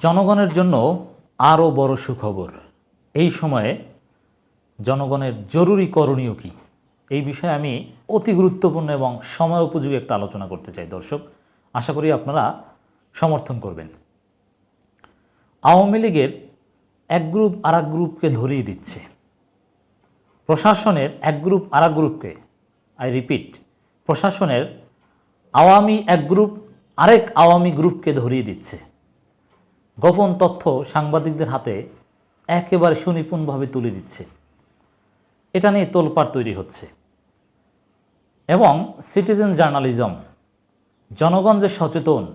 জনগণের জন্য আরও বড় সুখবর। এই সময়ে জনগণের জরুরি করণীয় কী? এই বিষয়ে আমি অতি গুরুত্বপূর্ণ এবং সময় উপযোগী একটা আলোচনা করতে চাই, দর্শক। আশা করি আপনারা সমর্থন করবেন। আওয়ামী লীগের এক গ্রুপ আর এক গ্রুপকে ধরিয়ে দিচ্ছে। প্রশাসনের এক গ্রুপ আর এক গ্রুপকে, আই রিপিট, প্রশাসনের আওয়ামী এক গ্রুপ আরেক আওয়ামী গ্রুপকে ধরিয়ে দিচ্ছে। গোপন তথ্য সাংবাদিকদের হাতে একেবারে সুনিপুণভাবে তুলে দিচ্ছে। এটা নিয়ে তোলপাড় তৈরি হচ্ছে। এবং সিটিজেন জার্নালিজম জনগণ যে সচেতন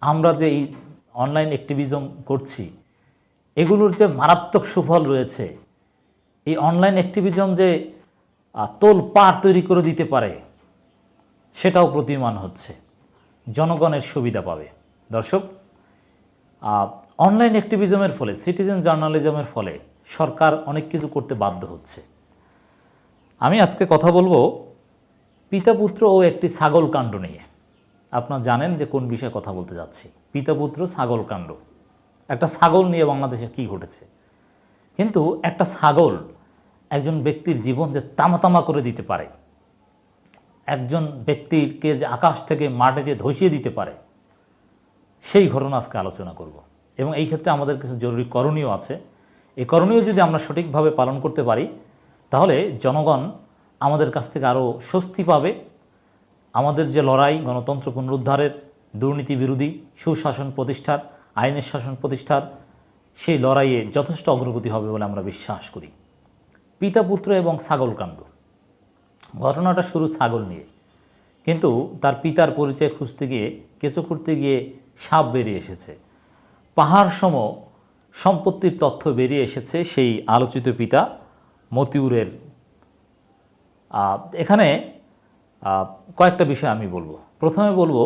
আমরা যে এই অনলাইন অ্যাক্টিভিজম করছি এগুলোর যে মারাত্মক সুফল রয়েছে এই অনলাইন অ্যাক্টিভিজম যে আহ, তোলপাড় তৈরি করে দিতে পারে সেটাও প্রতীয়মান হচ্ছে। জনগণের সুবিধা পাবে। দর্শক অনলাইন অ্যাক্টিভিজমের ফলে সিটিজেন জার্নালিজমের ফলে সরকার অনেক কিছু করতে বাধ্য হচ্ছে। আমি আজকে কথা বলব পিতাপুত্র ও একটি ছাগল কাণ্ড নিয়ে। আপনারা জানেন যে কোন বিষয়ে কথা বলতে যাচ্ছি। পিতাপুত্র ছাগল কাণ্ড। একটা ছাগল নিয়ে বাংলাদেশে কি ঘটেছে? কিন্তু একটা ছাগল একজন ব্যক্তির জীবন যে তামাতামা করে দিতে পারে, একজন ব্যক্তিরকে যে আকাশ থেকে মাটিতে ধসিয়ে দিতে পারে সেই ঘটনা আজকে আলোচনা করব। এবং এই ক্ষেত্রে আমাদের কিছু জরুরি করণীয় আছে। এই করণীয় যদি আমরা সঠিকভাবে পালন করতে পারি, তাহলে জনগণ আমাদের কাছ থেকে আরও স্বস্তি পাবে। আমাদের যে লড়াই, গণতন্ত্র পুনরুদ্ধারের, দুর্নীতি বিরোধী, সুশাসন প্রতিষ্ঠার, আইনের শাসন প্রতিষ্ঠার, সেই লড়াইয়ে যথেষ্ট অগ্রগতি হবে বলে আমরা বিশ্বাস করি। পিতা পুত্র এবং ছাগল কাণ্ড। ঘটনাটা শুরু ছাগল নিয়ে। কিন্তু তার পিতার পরিচয় খুঁজতে গিয়ে, কেঁচো খুঁড়তে গিয়ে সাপ বেরিয়ে এসেছে। পাহাড় সম সম্পত্তির তথ্য বেরিয়ে এসেছে সেই আলোচিত পিতা মতিউরের। এখানে কয়েকটা বিষয় আমি বলব। প্রথমে বলব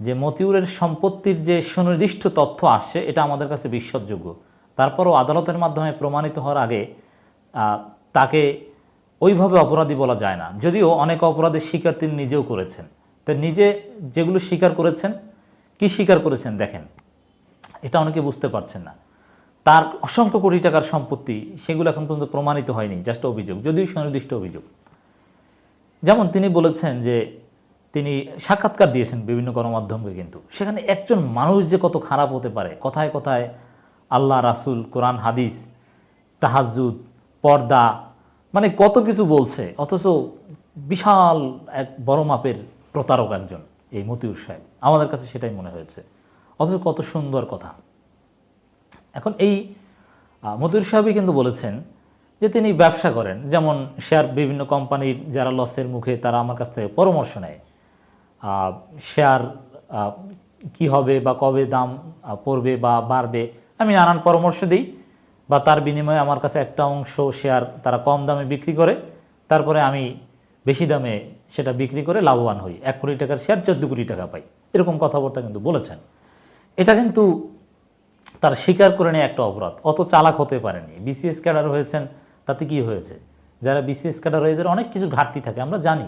যে মতিউরের সম্পত্তির যে সুনির্দিষ্ট তথ্য আসছে, এটা আমাদের কাছে বিশ্বাসযোগ্য। তারপরও আদালতের মাধ্যমে প্রমাণিত হওয়ার আগে তাকে ওইভাবে অপরাধী বলা যায় না। যদিও অনেক অপরাধের স্বীকার তিনি নিজেও করেছেন। তো নিজে যেগুলো স্বীকার করেছেন, কি স্বীকার করেছেন দেখেন, এটা অনেকে বুঝতে পারছেন না। তার অসংখ্য কোটি টাকার সম্পত্তি সেগুলো এখন পর্যন্ত প্রমাণিত হয়নি, জাস্ট অভিযোগ, যদিও সুনির্দিষ্ট অভিযোগ। যেমন তিনি বলেছেন যে তিনি সাক্ষাৎকার দিয়েছেন বিভিন্ন গণমাধ্যমকে কিন্তু। সেখানে একজন মানুষ যে কত খারাপ হতে পারে, কথায় কথায় আল্লাহ, রাসূল, কোরআন, হাদিস তাহাজুদ পর্দা মানে কত কিছু বলছে, অথচ বিশাল এক বড় মাপের প্রতারক একজন এই মতিউর সাহেব। আমাদের কাছে সেটাই মনে হয়েছে। অথচ কত সুন্দর কথা। এখন এই মতিউর সাহেবই কিন্তু বলেছেন যে তিনি ব্যবসা করেন। যেমন শেয়ার বিভিন্ন কোম্পানির যারা লসের মুখে তারা আমার কাছ থেকে পরামর্শ নেয়। শেয়ার কি হবে বা কবে দাম পড়বে বা বাড়বে, আমি নানান পরামর্শ দিই। বা তার বিনিময়ে আমার কাছে একটা অংশ শেয়ার তারা কম দামে বিক্রি করে, তারপরে আমি বেশি দামে সেটা বিক্রি করে লাভবান হই। এক কোটি টাকার শেয়ার চোদ্দ কোটি টাকা পাই। এরকম কথাবার্তা কিন্তু বলেছেন। এটা কিন্তু তার স্বীকার করে নেয় একটা অপরাধ। অত চালাক হতে পারেনি। বিসিএস ক্যাডার হয়েছেন, তাতে কি হয়েছে? যারা বিসিএস ক্যাডার হয়ে, এদের অনেক কিছু ঘাটতি থাকে, আমরা জানি।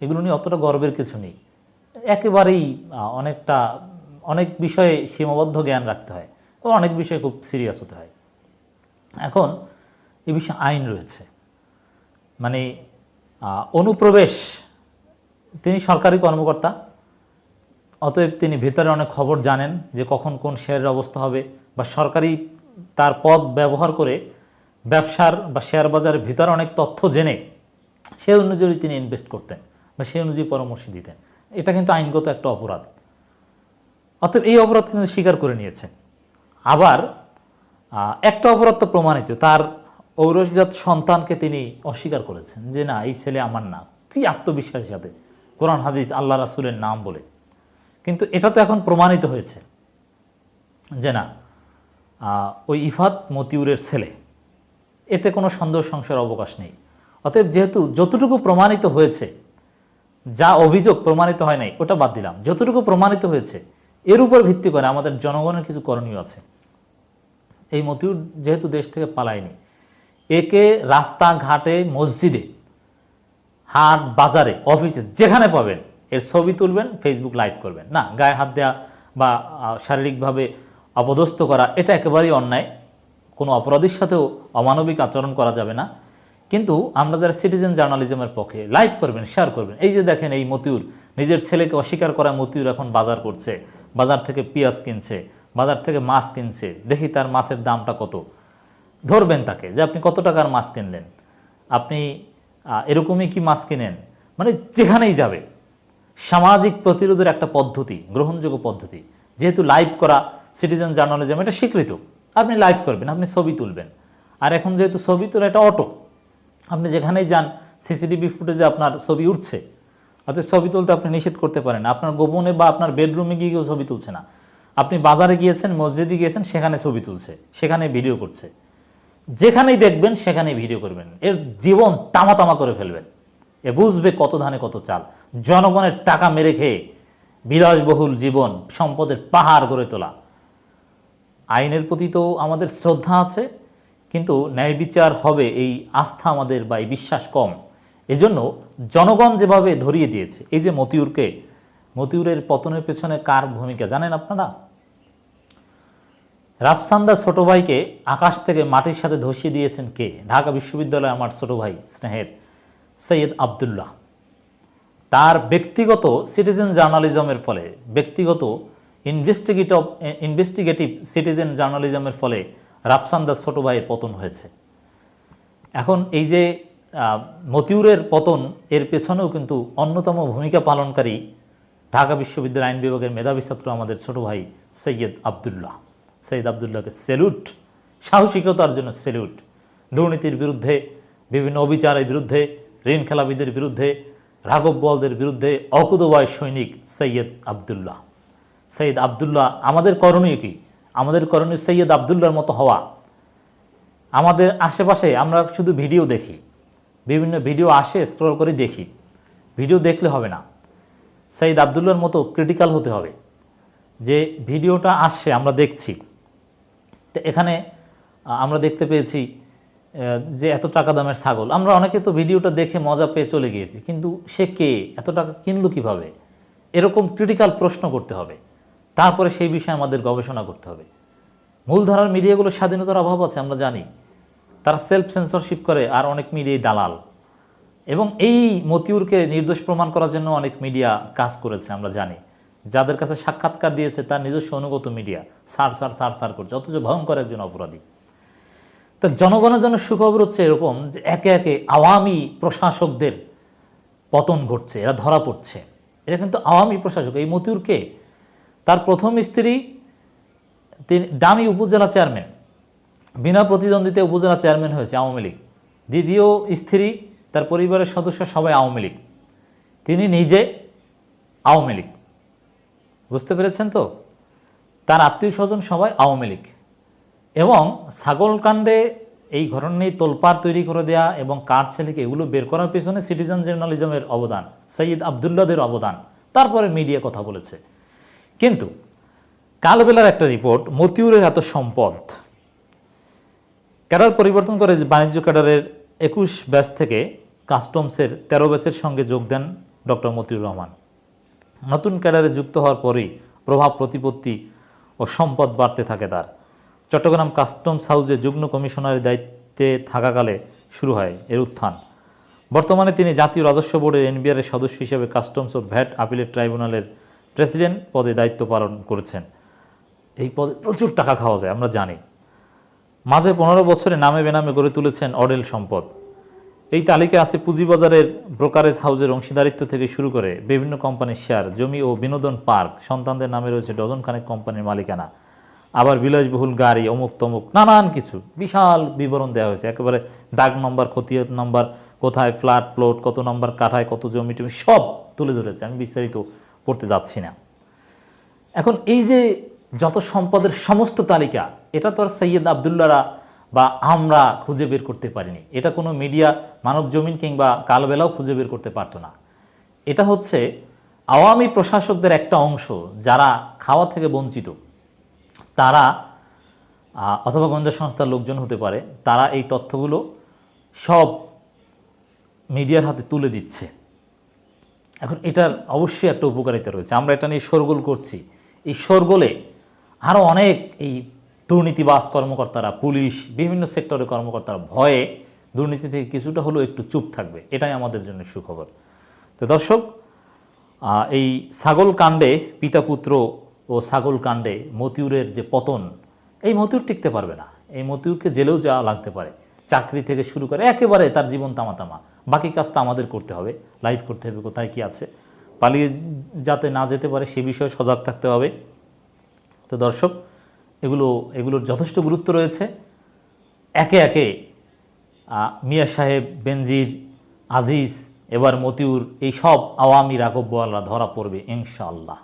এগুলো নিয়ে অতটা গর্বের কিছু নেই। একেবারেই অনেকটা, অনেক বিষয়ে সীমাবদ্ধ জ্ঞান রাখতে হয়। ও অনেক বিষয়ে খুব সিরিয়াস হতে হয়। এখন এ বিষয়ে আইন রয়েছে। মানে অনুপ্রবেশ, তিনি সরকারি কর্মকর্তা, অতএব তিনি ভেতরে অনেক খবর জানেন যে কখন কোন শেয়ারের অবস্থা হবে বা সরকারি তার পদ ব্যবহার করে ব্যবসার বা শেয়ার বাজারের ভিতরে অনেক তথ্য জেনে সে অনুযায়ী তিনি ইনভেস্ট করতেন বা সেই অনুযায়ী পরামর্শ দিতেন। এটা কিন্তু আইনগত একটা অপরাধ। অতএব এই অপরাধ কিন্তু স্বীকার করে নিয়েছেন। আবার একটা অপরাধ তো প্রমাণিত, তার ঔরসজাত সন্তানকে তিনি অস্বীকার করেছেন যে না, এই ছেলে আমার না। কি আত্মবিশ্বাসের সাথে? কোরআন, হাদিস, আল্লাহ রাসুলের নাম বলে। কিন্তু এটা তো এখন প্রমাণিত হয়েছে যে না ওই ইফাত মতিউরের ছেলে, এতে কোনো সন্দেহ সংশয়ের অবকাশ নেই। অতএব যেহেতু যতটুকু প্রমাণিত হয়েছে, যা অভিযোগ প্রমাণিত হয় নাই, ওটা বাদ দিলাম। যতটুকু প্রমাণিত হয়েছে, এর উপর ভিত্তি করে আমাদের জনগণের কিছু করণীয় আছে। এই মতিউর যেহেতু দেশ থেকে পালায়নি, একে রাস্তাঘাটে, মসজিদে, হাট বাজারে, অফিসে যেখানে পাবেন, এর ছবি তুলবেন ফেসবুক লাইভ করবেন। না, গায়ে হাত দেওয়া বা শারীরিকভাবে অপদস্থ করা, এটা একেবারেই অন্যায়। কোনো অপরাধীর সাথেও অমানবিক আচরণ করা যাবে না। কিন্তু আমরা যারা সিটিজেন জার্নালিজমের পক্ষে লাইভ করবেন শেয়ার করবেন, এই যে দেখেন এই মতিউর, নিজের ছেলেকে অস্বীকার করা মতিউর এখন বাজার করছে, বাজার থেকে পেঁয়াজ কিনছে বাজার থেকে মাছ কিনছে, দেখি তার মাছের দামটা কত। ধরবেন তাকে যে আপনি কত টাকার মাছ কিনলেন। আপনি এরকমই কি মাছ কিনেন? মানে যেখানেই যাবে। সামাজিক প্রতিরোধের একটা পদ্ধতি, গ্রহণযোগ্য পদ্ধতি। যেহেতু লাইভ করা সিটিজেন জার্নালিজম এটা স্বীকৃত। আপনি লাইভ করবেন, আপনি ছবি তুলবেন। আর এখন যেহেতু ছবি তোলা এটা অটো, আপনি যেখানেই যান, সিসিটিভি ফুটেজে আপনার ছবি উঠছে। অর্থাৎ ছবি তুলতে আপনি নিষেধ করতে পারেন। আপনার গোপনে বা আপনার বেডরুমে গিয়ে কেউ ছবি তুলছে না। আপনি বাজারে গিয়েছেন, মসজিদে গিয়েছেন, সেখানে ছবি তুলছে, সেখানে ভিডিও করছে। যেখানেই দেখবেন, সেখানেই ভিডিও করবেন। এর জীবন তামা তামা করে ফেলবেন। এ বুঝবে কত ধানে কত চাল। জনগণের টাকা মেরে খেয়ে বিলাসবহুল জীবন সম্পদের পাহাড় গড়ে তোলা। আইনের প্রতি তো আমাদের শ্রদ্ধা আছে, কিন্তু ন্যায় বিচার হবে এই আস্থা আমাদের বা এই বিশ্বাস কম। এজন্য জনগণ যেভাবে ধরিয়ে দিয়েছে, এই যে মতিউরকে, মতিউরের পতনের পেছনে কার ভূমিকা জানেন আপনারা? রাফসান্দার ছোট ভাইকে আকাশ থেকে মাটির সাথে ধসিয়ে দিয়েছেন কে? ঢাকা বিশ্ববিদ্যালয়ে আমার ছোট ভাই, স্নেহের সৈয়দ আবদুল্লাহ। তার ব্যক্তিগত সিটিজেন জার্নালিজমের ফলে, ব্যক্তিগত ইনভেস্টিগেটিভ ইনভেস্টিগেটিভ সিটিজেন জার্নালিজমের ফলে রাফসান্দার ছোট ভাইয়ের পতন হয়েছে। এখন এই যে মতিউরের পতন, এর পেছনেও কিন্তু অন্যতম ভূমিকা পালনকারী ঢাকা বিশ্ববিদ্যালয় আইন বিভাগের মেধাবী ছাত্র আমাদের ছোট ভাই সৈয়দ আবদুল্লাহ। সৈয়দ আবদুল্লাহকে সেলুট, সাহসিকতার জন্য সেলুট, দুর্নীতির বিরুদ্ধে, বিভিন্ন অবিচারের বিরুদ্ধে, ঋণ খেলাবিদের বিরুদ্ধে, রাঘব বলদের বিরুদ্ধে অকুদবায় সৈনিক সৈয়দ আবদুল্লাহ। সৈয়দ আবদুল্লাহ, আমাদের করণীয় কি? আমাদের করণীয় সৈয়দ আবদুল্লাহর মতো হওয়া। আমাদের আশেপাশে আমরা শুধু ভিডিও দেখি। বিভিন্ন ভিডিও আসে স্ক্রল করে দেখি। ভিডিও দেখলে হবে না। সাইদ আবদুল্লার মতো ক্রিটিক্যাল হতে হবে। যে ভিডিওটা আসছে, আমরা দেখছি। তো এখানে আমরা দেখতে পেয়েছি যে এত টাকা দামের ছাগল। আমরা অনেকে তো ভিডিওটা দেখে মজা পেয়ে চলে গিয়েছি, কিন্তু সে কে? এত টাকা কিনলো কীভাবে? এরকম ক্রিটিক্যাল প্রশ্ন করতে হবে। তারপরে সেই বিষয়ে আমাদের গবেষণা করতে হবে। মূলধারার মিডিয়াগুলোর স্বাধীনতার অভাব আছে, আমরা জানি। তারা সেলফ সেন্সরশিপ করে, আর অনেক মিডিয়াই দালাল। এবং এই মতিউরকে নির্দোষ প্রমাণ করার জন্য অনেক মিডিয়া কাজ করেছে, আমরা জানি। যাদের কাছে সাক্ষাৎকার দিয়েছে তার নিজস্ব অনুগত মিডিয়া, সার সার সার সার করছে, অথচ ভয়ঙ্কর একজন অপরাধী। তো জনগণের জন্য সুখবর হচ্ছে এরকম যে একে একে আওয়ামী প্রশাসকদের পতন ঘটছে, এরা ধরা পড়ছে। এরা কিন্তু আওয়ামী প্রশাসক। এই মতিউরকে তার প্রথম স্ত্রী, তিনি ডামি উপজেলা চেয়ারম্যান। বিনা প্রতিদ্বন্দ্বিতায় উপজেলা চেয়ারম্যান হয়েছে আওয়ামী লীগ। দ্বিতীয় স্ত্রী, তার পরিবারের সদস্য সবাই আওয়ামী লীগ। তিনি নিজে আওয়ামী লীগ। বুঝতে পেরেছেন তো? তার আত্মীয় স্বজন সবাই আওয়ামী লীগ। এবং ছাগলকাণ্ডে এই ঘটনা নিয়ে তোলপাড় তৈরি করে দেয়া এবং কার ছেলেকে এগুলো বের করার পেছনে সিটিজেন জার্নালিজমের অবদান, সৈয়দ আবদুল্লাদের অবদান, তারপরে মিডিয়া কথা বলেছে। কিন্তু কালবেলার একটা রিপোর্ট, মতিউরের এত সম্পদ। ক্যাডার পরিবর্তন করে বাণিজ্য ক্যাডারের একুশ ব্যাচ থেকে কাস্টমসের তেরো ব্যাচের সঙ্গে যোগ দেন ডক্টর মতিউর রহমান। নতুন ক্যাডারে যুক্ত হওয়ার পরেই প্রভাব, প্রতিপত্তি ও সম্পদ বাড়তে থাকে তার। চট্টগ্রাম কাস্টমস হাউসে যুগ্ম কমিশনারের দায়িত্বে থাকাকালে শুরু হয় এর উত্থান। বর্তমানে তিনি জাতীয় রাজস্ব বোর্ডের এনবিআর এর সদস্য হিসেবে কাস্টমস ও ভ্যাট আপিলেট ট্রাইব্যুনালের প্রেসিডেন্ট পদে দায়িত্ব পালন করেছেন। এই পদে প্রচুর টাকা খাওয়া যায়, আমরা জানি। মাঝে পনেরো বছরে নামে বেনামে গড়ে তুলেছেন অডেল সম্পদ। এই তালিকা আছে পুঁজিবাজারের ব্রোকারেজ হাউজের অংশীদারিত্ব থেকে শুরু করে বিভিন্ন কোম্পানির শেয়ার জমি ও বিনোদন পার্ক, সন্তানদের নামে রয়েছে ডজন খানেক কোম্পানির মালিকানা। আবার বিলাসবহুল গাড়ি অমুক তমুক নানান কিছু। বিশাল বিবরণ দেওয়া হয়েছে। একেবারে দাগ নম্বর খতিয়াত নম্বর, কোথায় ফ্ল্যাট প্লট কত নম্বর কাঠায় কত জমি টমি সব তুলে ধরেছে। আমি বিস্তারিত পড়তে যাচ্ছি না। এখন এই যে যত সম্পদের সমস্ত তালিকা, এটা তো আর সৈয়দ আবদুল্লারা বা আমরা খুঁজে বের করতে পারিনি। এটা কোনো মিডিয়া মানব জমিন কিংবা কালবেলাও খুঁজে বের করতে পারতো না। এটা হচ্ছে আওয়ামী প্রশাসকদের একটা অংশ যারা খাওয়া থেকে বঞ্চিত। তারা অথবা গোয়েন্দা সংস্থার লোকজন হতে পারে, তারা এই তথ্যগুলো সব মিডিয়ার হাতে তুলে দিচ্ছে। এখন এটার অবশ্যই একটা উপকারিতা রয়েছে। আমরা এটা নিয়ে শোরগোল করছি। এই শোরগোলে আরও অনেক এই দুর্নীতিবাজ কর্মকর্তারা, পুলিশ, বিভিন্ন সেক্টরের কর্মকর্তারা ভয়ে দুর্নীতি থেকে কিছুটা হলেও একটু চুপ থাকবে। এটাই আমাদের জন্য সুখবর। তো দর্শক এই ছাগল কাণ্ডে পিতা পুত্র ও ছাগল কাণ্ডে মতিউরের যে পতন, এই মতিউর টিকতে পারবে না। এই মতিউরকে জেলেও যাওয়া লাগতে পারে। চাকরি থেকে শুরু করে একেবারে তার জীবন তামা তামা বাকি কাজটা আমাদের করতে হবে। লাইভ করতে হবে কোথায় কি আছে। পালিয়ে যাতে না যেতে পারে সে বিষয়ে সজাগ থাকতে হবে। তো দর্শক এগুলো, এগুলোর যথেষ্ট গুরুত্ব রয়েছে। একে একে মিয়া সাহেব, বেনজির, আজিজ, এবার মতিউর, এই সব আওয়ামী রাঘবয়ালরা ধরা পড়বে, ইনশাআল্লাহ।